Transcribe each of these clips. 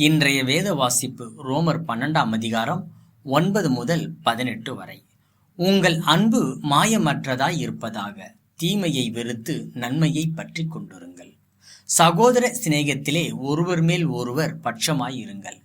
இன்றைய வேத வாசிப்பு ரோமர் பன்னெண்டாம் அதிகாரம் ஒன்பது முதல் பதினெட்டு வரை. உங்கள் அன்பு மாயமற்றதாய் இருப்பதாக தீமையை வெறுத்து நன்மையை பற்றி கொண்டிருங்கள். சகோதர சிநேகத்திலே ஒருவர் மேல் ஒருவர் பட்சமாய் இருங்கள்.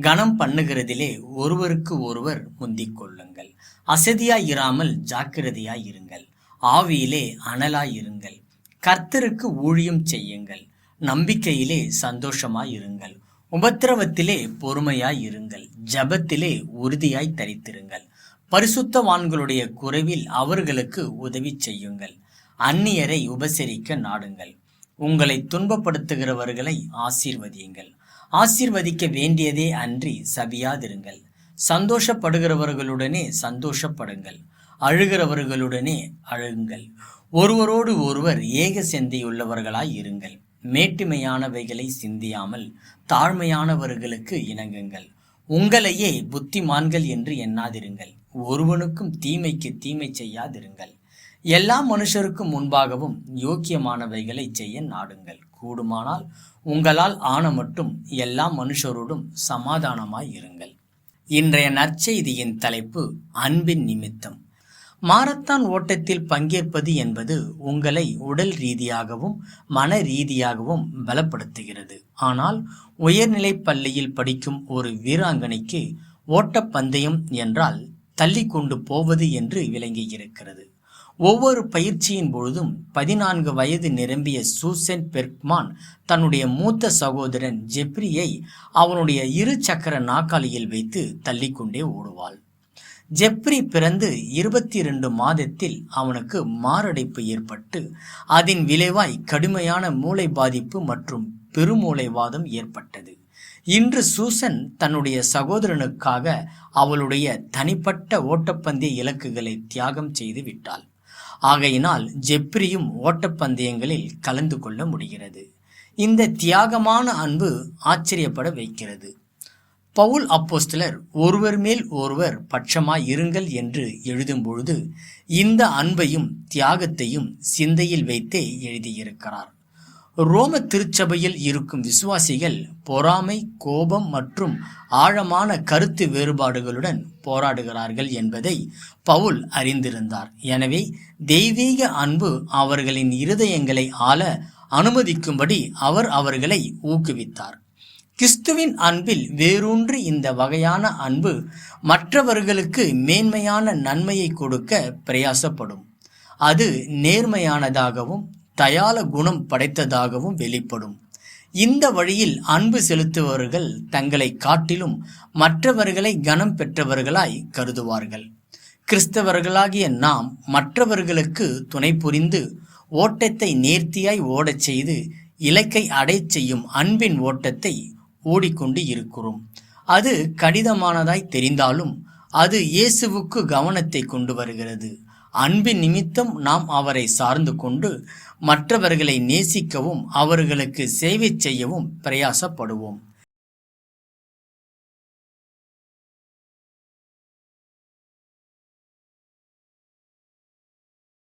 கனம் பண்ணுகிறதிலே ஒருவருக்கு ஒருவர் முந்திக் கொள்ளுங்கள். அசதியாய் இராமல் ஜாக்கிரதையாய் இருங்கள். ஆவியிலே அனலாய் இருங்கள். கர்த்தருக்கு ஊழியம் செய்யுங்கள். நம்பிக்கையிலே சந்தோஷமாய் இருங்கள். உபத்திரவத்திலே பொறுமையாய் இருங்கள். ஜபத்திலே உறுதியாய் தரித்திருங்கள். பரிசுத்தவான்களுடைய குறைவில் அவர்களுக்கு உதவி செய்யுங்கள். அந்நியரை உபசரிக்க நாடுங்கள். உங்களை துன்பப்படுத்துகிறவர்களை ஆசீர்வதியுங்கள். ஆசீர்வதிக்க வேண்டியதே அன்றி சபியாதிருங்கள். சந்தோஷப்படுகிறவர்களுடனே சந்தோஷப்படுங்கள். அழுகிறவர்களுடனே அழுங்கள். ஒருவரோடு ஒருவர் ஏக சிந்தையுள்ளவர்களாய் இருங்கள். மேட்டுமையானவைகளை சிந்தியாமல் தாழ்மையானவர்களுக்கு இணங்குங்கள். உங்களையே புத்திமான்கள் என்று எண்ணாதிருங்கள். ஒருவனுக்கும் தீமைக்கு தீமை செய்யாதிருங்கள். எல்லா மனுஷருக்கும் முன்பாகவும் யோக்கியமானவைகளை செய்ய நாடுங்கள். கூடுமானால் உங்களால் ஆன மட்டும் எல்லா மனுஷரோடும் சமாதானமாய் இருங்கள். இன்றைய நற்செய்தியின் தலைப்பு அன்பின் நிமித்தம். மாரத்தான் ஓட்டத்தில் பங்கேற்பது என்பது உங்களை உடல் ரீதியாகவும் மன ரீதியாகவும் பலப்படுத்துகிறது. ஆனால் உயர்நிலை பள்ளியில் படிக்கும் ஒரு வீராங்கனைக்கு ஓட்டப்பந்தயம் என்றால் தள்ளி கொண்டு போவது என்று விளங்கியிருக்கிறது. ஒவ்வொரு பயிற்சியின் பொழுதும் பதினான்கு வயது நிரம்பிய சூசன் பெர்க்மான் தன்னுடைய மூத்த சகோதரன் ஜெப்ரியை அவனுடைய இரு சக்கர நாக்காளியில் வைத்து தள்ளிக்கொண்டே ஓடுவாள். ஜெப்ரி பிறந்து இருபத்தி இரண்டு மாதத்தில் அவனுக்கு மாரடைப்பு ஏற்பட்டு அதன் விளைவாய் கடுமையான மூளை பாதிப்பு மற்றும் பெருமூளைவாதம் ஏற்பட்டது. இன்று சூசன் தன்னுடைய சகோதரனுக்காக அவளுடைய தனிப்பட்ட ஓட்டப்பந்தய இலக்குகளை தியாகம் செய்து விட்டாள். ஆகையினால் ஜெப்ரியும் ஓட்டப்பந்தயங்களில் கலந்து கொள்ள முடிகிறது. இந்த தியாகமான அன்பு ஆச்சரியப்பட வைக்கிறது. பவுல் அப்போஸ்தலர் ஒருவர் மேல் ஒருவர் பட்சமாய் இருங்கள் என்று எழுதும் பொழுது இந்த அன்பையும் தியாகத்தையும் சிந்தையில் வைத்தே எழுதியிருக்கிறார். ரோம திருச்சபையில் இருக்கும் விசுவாசிகள் பொறாமை கோபம் மற்றும் ஆழமான கருத்து வேறுபாடுகளுடன் போராடுகிறார்கள் என்பதை பவுல் அறிந்திருந்தார். எனவே தெய்வீக அன்பு அவர்களின் இருதயங்களை ஆள அனுமதிக்கும்படி அவர் அவர்களை ஊக்குவித்தார். கிறிஸ்துவின் அன்பில் வேரூன்றி இந்த வகையான அன்பு மற்றவர்களுக்கு மேன்மையான நன்மையை கொடுக்க பிரயாசப்படும். அது நேர்மையானதாகவும் தயால குணம் படைத்ததாகவும் வெளிப்படும். இந்த வழியில் அன்பு செலுத்துபவர்கள் தங்களை காட்டிலும் மற்றவர்களை கனம் பெற்றவர்களாய் கருதுவார்கள். கிறிஸ்தவர்களாகிய நாம் மற்றவர்களுக்கு துணை புரிந்து ஓட்டத்தை நேர்த்தியாய் ஓடச் செய்து இலக்கை அடைச் செய்யும் அன்பின் ஓட்டத்தை ஓடிக்கொண்டு இருக்கிறோம். அது கடினமானதாய் தெரிந்தாலும் அது இயேசுவுக்கு கவனத்தை கொண்டு வருகிறது. அன்பின் நிமித்தம் நாம் அவரை சார்ந்து கொண்டு மற்றவர்களை நேசிக்கவும் அவர்களுக்கு சேவை செய்யவும் பிரயாசப்படுவோம்.